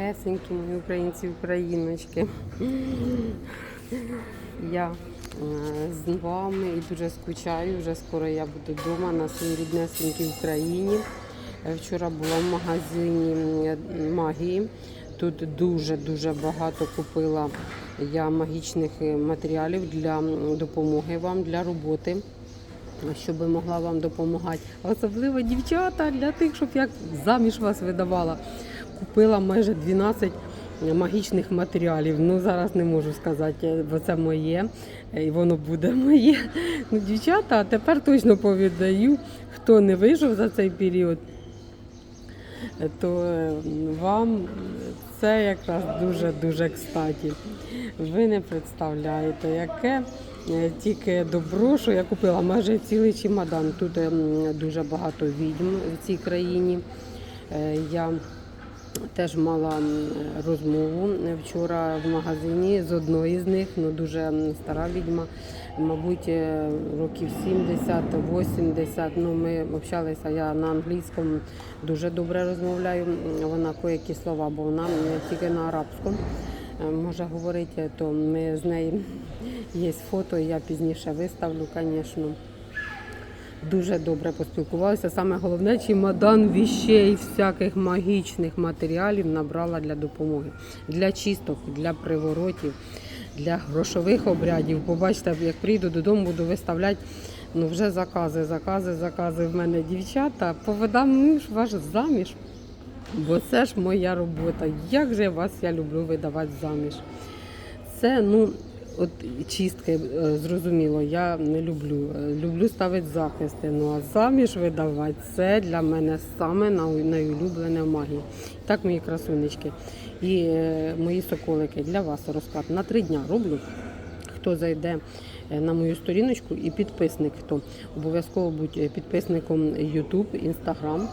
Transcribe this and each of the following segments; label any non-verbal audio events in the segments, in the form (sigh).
Гесенькі мої українці, україночки. Я е, з вами і дуже скучаю. Вже скоро я буду вдома на своїй ріднесенькій Україні. Е, Вчора була в магазині магії. Тут дуже-дуже багато купила я магічних е, матеріалів для допомоги вам, для роботи щоб могла вам допомагати. Особливо дівчата для тих, щоб я заміж вас видавала. Купила майже 12 магічних матеріалів. Ну зараз не можу сказати, бо це моє і воно буде (laughs) моє. Ну, дівчата, тепер точно повіддаю, хто не вийшов за цей період. То е, вам це якраз дуже-дуже кстаті. Ви не представляєте, яке е, тільки добро, що я купила майже цілий чемодан. Тут ем, дуже багато відьм в цій країні. Е, Я теж мала розмову вчора в магазині з одної з них, ну дуже стара відьма, мабуть, е, років 70-80. Ну, ми общалися, я на англійському дуже добре розмовляю. Вона коякі слова, бо вона тільки на арабському е, може говорити, то ми з нею є фото, я пізніше виставлю, звісно. Дуже добре поспілкувалися. Саме головне, чемодан віщей, всяких магічних матеріалів набрала для допомоги, для чисток, для приворотів, для грошових обрядів. Побачите, як прийду додому, буду виставляти. Ну, вже закази, закази, закази в мене дівчата. Поведам ну, ж ваш заміж. Бо це ж моя робота. Як же вас я люблю видавати заміж. Це, ну, от чистки, е, зрозуміло, я не люблю. Е, Люблю ставити захисти. Ну а заміж видавати це для мене саме най- найулюблене в магії. Так, мої красунечки. І е, мої соколики для вас розклад на три дня роблю. Хто зайде е, на мою сторіночку і підписник, хто обов'язково будь підписником YouTube, Instagram.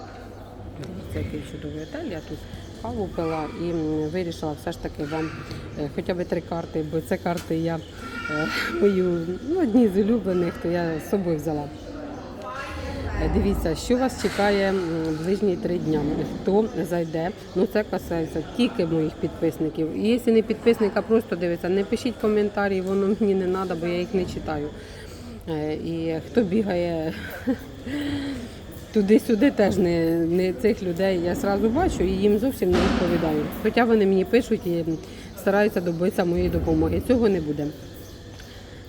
Це який чудовий готель. Я тут каву пила і вирішила все ж таки вам е, хоча б три карти, бо це карти я е, мою ну, одні з улюблених, то я з собою взяла. Е, Дивіться, що вас чекає м, ближні три дня. Хто зайде? Ну це касається тільки моїх підписників. І якщо не підписник, а просто дивиться, не пишіть коментарі, воно мені не треба, бо я їх не читаю. Е, І хто бігає (laughs) туди-сюди, теж не, не цих людей я зразу бачу і їм зовсім не відповідаю. Хоча вони мені пишуть і стараються добитися моєї допомоги. Цього не буде.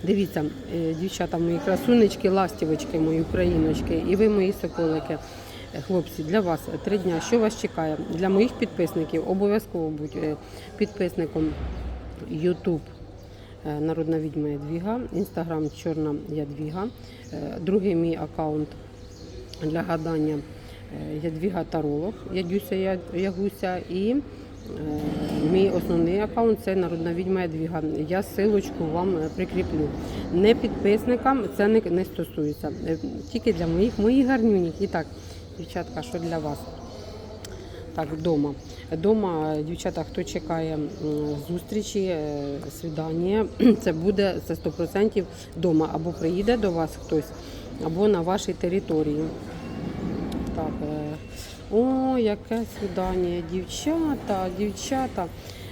Дивіться, е, дівчата, мої красунечки, ластівочки, мої україночки, і ви мої соколики. Е, Хлопці, для вас три дня. Що вас чекає? Для моїх підписників обов'язково будь е, підписником YouTube Народна відьма Ядвіга, Інстаграм Чорна Ядвіга. Другий мій аккаунт для гадання е, Ядвіга Таролог, Ядюся Ягуся і е, мій основний аккаунт це народна відьма Ядвіга. Я силочку вам е, прикріплю. Не підписникам це не, не стосується. Е, Тільки для моїх моїх гарнюніх. І так, дівчатка, що для вас? Так, вдома. Дома, дівчата, хто чекає зустрічі, е, свідання, (clears throat) це буде це 100% вдома. Або приїде до вас хтось, або на вашій території. Так, е, о, яке свідання. Дівчата, дівчата.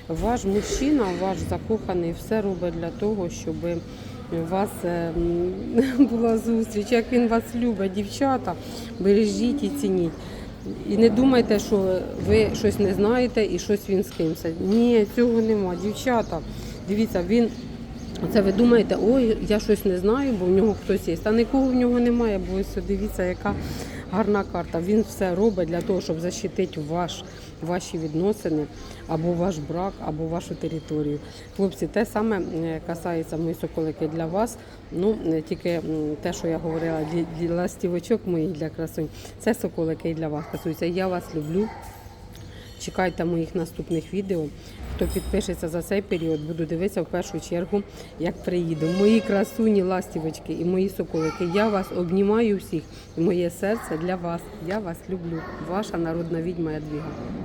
Ваш мужчина, ваш закоханий, все робить для того, щоб у вас е, (laughs) була зустріч. Як він вас любить, дівчата, бережіть і цініть. І не думайте, що ви щось не знаєте і щось він з кимось. Ні, цього нема. Дівчата, дивіться, він. Оце ви думаєте, ой, я щось не знаю, бо в нього хтось є. Та нікого в нього немає, бо ось дивіться, яка гарна карта. Він все робить для того, щоб захистити ваш, ваші відносини, або ваш брак, або вашу територію. Хлопці, те саме е, касається мої соколики для вас. Ну, не тільки те, що я говорила, для, ластівочок моїх для красунь. Це соколики для вас касуються. Я вас люблю. Чекайте моїх наступних відео. Хто підпишеться за цей період, буду дивитися в першу чергу, як приїду. Мої красуні ластівочки і мої соколики. Я вас обнімаю всіх. Моє серце для вас. Я вас люблю. Ваша народна відьма Ядвіга.